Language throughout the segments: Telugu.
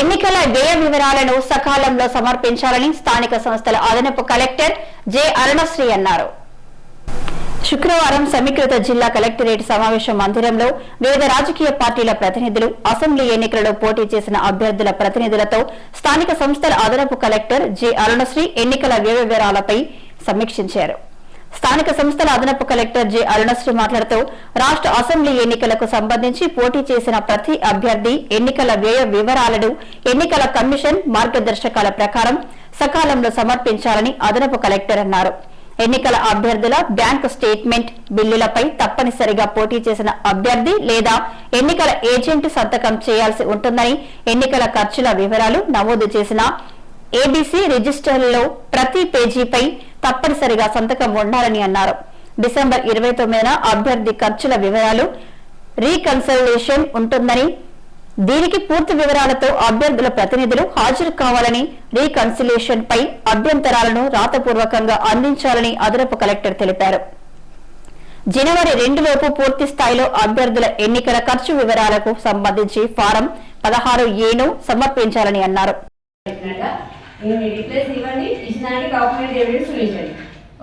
ఎన్నికల వ్యయ వివరాలను సకాలంలో సమర్పించాలని స్థానిక సంస్థల అదనపు కలెక్టర్ జె అరుణశ్రీ అన్నారు. శుక్రవారం సమీకృత జిల్లా కలెక్టరేట్ సమావేశ మందిరంలో వివిధ రాజకీయ పార్టీల ప్రతినిధులు అసెంబ్లీ ఎన్నికలలో పోటీ చేసిన అభ్యర్థుల ప్రతినిధులతో స్థానిక సంస్థల అదనపు కలెక్టర్ జె అరుణశ్రీ ఎన్నికల వ్యయ వివరాలపై సమీక్షించారు. స్థానిక సంస్థల అదనపు కలెక్టర్ జె అరుణశ్రీ మాట్లాడుతూ రాష్ట్ర అసెంబ్లీ ఎన్నికలకు సంబంధించి పోటీ చేసిన ప్రతి అభ్యర్థి ఎన్నికల వ్యయ వివరాలను ఎన్నికల కమిషన్ మార్గదర్శకాల ప్రకారం సకాలంలో సమర్పించాలని అదనపు కలెక్టర్ అన్నారు. ఎన్నికల అభ్యర్థుల బ్యాంకు స్టేట్మెంట్ బిల్లులపై తప్పనిసరిగా పోటీ చేసిన అభ్యర్థి లేదా ఎన్నికల ఏజెంట్ సంతకం చేయాల్సి ఉంటుందని ఎన్నికల ఖర్చుల వివరాలు నమోదు చేసిన ఏబీసీ రిజిస్టర్లలో ప్రతి పేజీపై తప్పనిసరిగా సంతకం ఉండాలని అన్నారు. డిసెంబర్ ఇరవై తొమ్మిదిన అభ్యర్థి ఖర్చుల వివరాలు రీకన్సల్టేషన్ ఉంటుందని దీనికి పూర్తి వివరాలతో అభ్యర్థుల ప్రతినిధులు హాజరు కావాలని రీకన్సిలేషన్ పై అభ్యంతరాలను రాతపూర్వకంగా అందించాలని అదనపు కలెక్టర్ తెలిపారు. జనవరి రెండులోపు పూర్తి స్థాయిలో అభ్యర్థుల ఎన్నికల ఖర్చు వివరాలకు సంబంధించి ఫారం పదహారు ఏను సమర్పించాలని అన్నారు. దానికి డాక్యుమెంట్ ఎవిడెన్స్ చూపించండి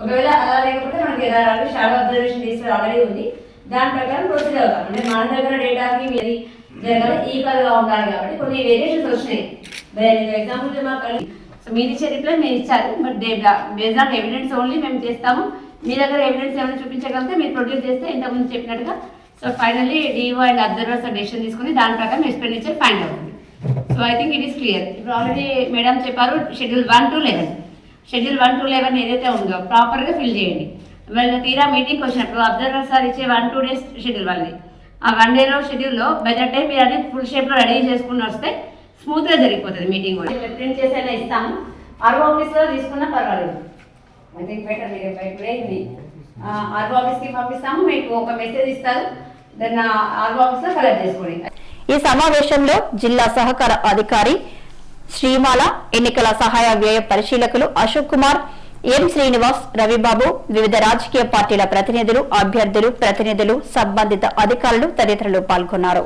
ఒకవేళ అలా లేకపోతే మనకి ఎదురు షాడో అబ్జర్వేషన్ తీసుకుని ఆల్రెడీ ఉంది. దాని ప్రకారం ప్రొసీడ్ అవుతాం. అంటే మన దగ్గర డేటాకి మీది జరగాలి ఈక్వల్గా ఉండాలి కాబట్టి కొన్ని వేరియేషన్స్ వచ్చినాయి. ఎగ్జాంపుల్ మాకు సో మీరు ఇచ్చే రిప్లై మేము ఇచ్చారు but based on evidence only మేము చేస్తాము. మీ దగ్గర ఎవిడెన్స్ ఏమైనా చూపించగలిగితే మీరు ప్రొడ్యూస్ చేస్తే ఇంతకుముందు చెప్పినట్టుగా. So finally DO and observers decision తీసుకుని దాని ప్రకారం ఎక్స్పెండిచర్ ఫైండ్ అవుతుంది. So I think it is clear ఇప్పుడు ఆల్రెడీ మేడం చెప్పారు schedule one two eleven schedule one two eleven ఏదైతే ఉందో ప్రాపర్గా ఫిల్ చేయండి. వాళ్ళ తీరా మీటింగ్కి వచ్చినప్పుడు అబ్జర్వర్ సార్ ఇచ్చే వన్ టూ డేస్ షెడ్యూల్ వాళ్ళది. ఆ వన్ డేలో షెడ్యూల్లో బడ్జెట్ టైం మీరు అనేది ఫుల్ షేప్లో రెడీ చేసుకుని వస్తే స్మూత్గా జరిగిపోతుంది మీటింగ్ కూడా. ప్రింట్ చేసేలా ఇస్తాము. ఆర్ఓ ఆఫీస్లో తీసుకున్నా పర్వాలేదు. ఐ థింక్ బెటర్ మీరు ఇప్పుడే ఇది ఆర్ఓ ఆఫీస్కి పంపిస్తాము మీకు ఒక మెసేజ్ ఇస్తారు. దాన్ని ఆర్ఓ ఆఫీస్లో కలెక్ట్ చేసుకోండి. ఈ సమావేశంలో జిల్లా సహకార అధికారి శ్రీమాల ఎన్నికల సహాయ వ్యయ పరిశీలకులు అశోక్ కుమార్ ఎం శ్రీనివాస్ రవిబాబు వివిధ రాజకీయ పార్టీల ప్రతినిధులు అభ్యర్థులు ప్రతినిధులు సంబంధిత అధికారులు తదితరులు పాల్గొన్నారు.